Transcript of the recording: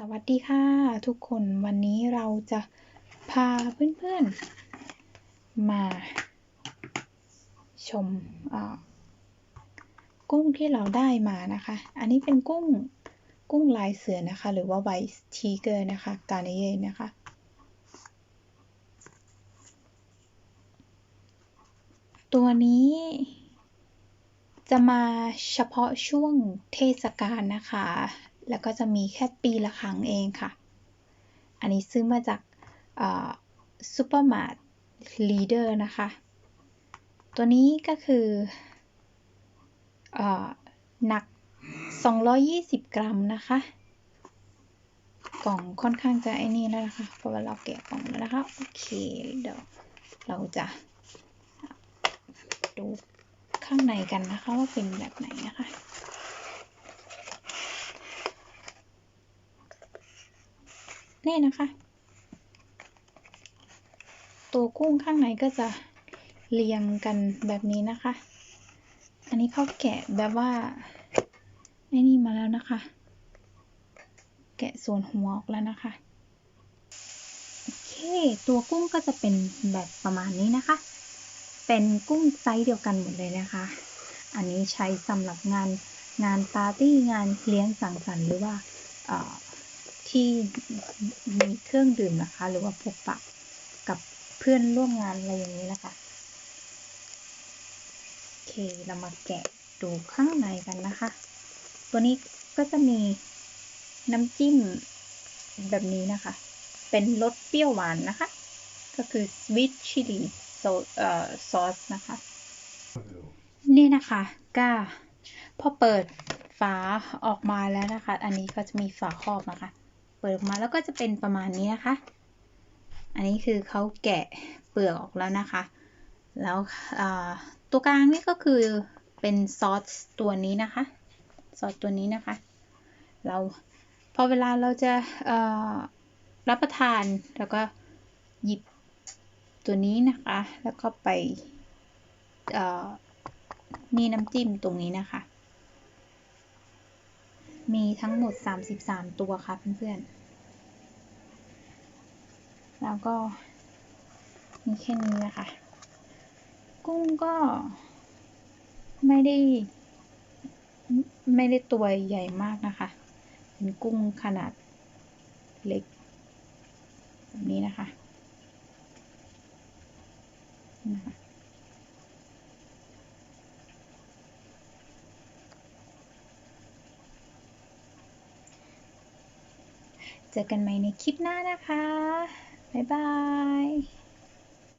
สวัสดีค่ะ ทุกคนวันนี้เราจะพาเพื่อนๆ มาชมกุ้งที่เราได้มานะคะ อันนี้เป็นกุ้งกุ้งลายเสือนะคะ หรือว่าไวท์ทีเกอร์นะคะ กาเนเยนะคะ ตัวนี้ จะมาเฉพาะช่วงเทศกาลนะคะ แล้วก็จะมีแค่ปีละครั้งเองค่ะ อันนี้ซื้อมาจากซูเปอร์มาร์ทลีเดอร์นะคะ ตัวนี้ก็คืออหนัก 220 กรัมนะคะ กล่องค่อนข้างจะไอ้นี่แล้วนะคะ เพราะว่าเราแกะกล่องแล้วนะคะ โอเค เดี๋ยวเราจะ ข้างในกันนะคะว่าเป็นแบบไหนนะคะนี่นะคะ ตัวกุ้งข้างในก็จะเรียงกันแบบนี้นะคะ อันนี้เขาแกะแบบว่าไอ้นี่มาแล้วนะคะ แกะส่วนหัวออกแล้วนะคะโอเคตัวกุ้งก็จะเป็นแบบประมาณนี้นะคะ เป็นกุ้งไซส์เดียวกันหมดเลยนะคะ อันนี้ใช้สำหรับงานงานปาร์ตี้งานเลี้ยงสังสรรค์หรือว่าที่มีเครื่องดื่มนะคะ หรือว่าพบปะกับเพื่อนร่วมงานอะไรอย่างนี้นะคะโอเคเรามาแกะดูข้างในกันนะคะ ตัวนี้ก็จะมีน้ำจิ้มแบบนี้นะคะ เป็นรสเปรี้ยวหวานนะคะ ก็คือ sweet chili ซอสนะคะ นี่นะคะก็พอเปิดฝาออกมาแล้วนะคะ อันนี้ก็จะมีฝาครอบนะคะ เปิดออกมาแล้วก็จะเป็นประมาณนี้นะคะ อันนี้คือเขาแกะเปลือกออกแล้วนะคะ แล้วตัวกลางนี่ก็คือเป็นซอสตัวนี้นะคะ ซอสตัวนี้นะคะ เราพอเวลาเราจะรับประทานแล้วก็หยิบ ตัวนี้นะคะ แล้วก็ไปมีน้ำจิ้มตรงนี้นะคะ มีทั้งหมด 33 ตัวค่ะเพื่อนๆ แล้วก็มีแค่นี้นะคะ กุ้งก็ไม่ได้ ไม่ได้ตัวใหญ่มากนะคะ เป็นกุ้งขนาดเล็ก แบบนี้นะคะ นะคะเจอกันใหม่ในคลิปหน้านะคะ บ๊ายบาย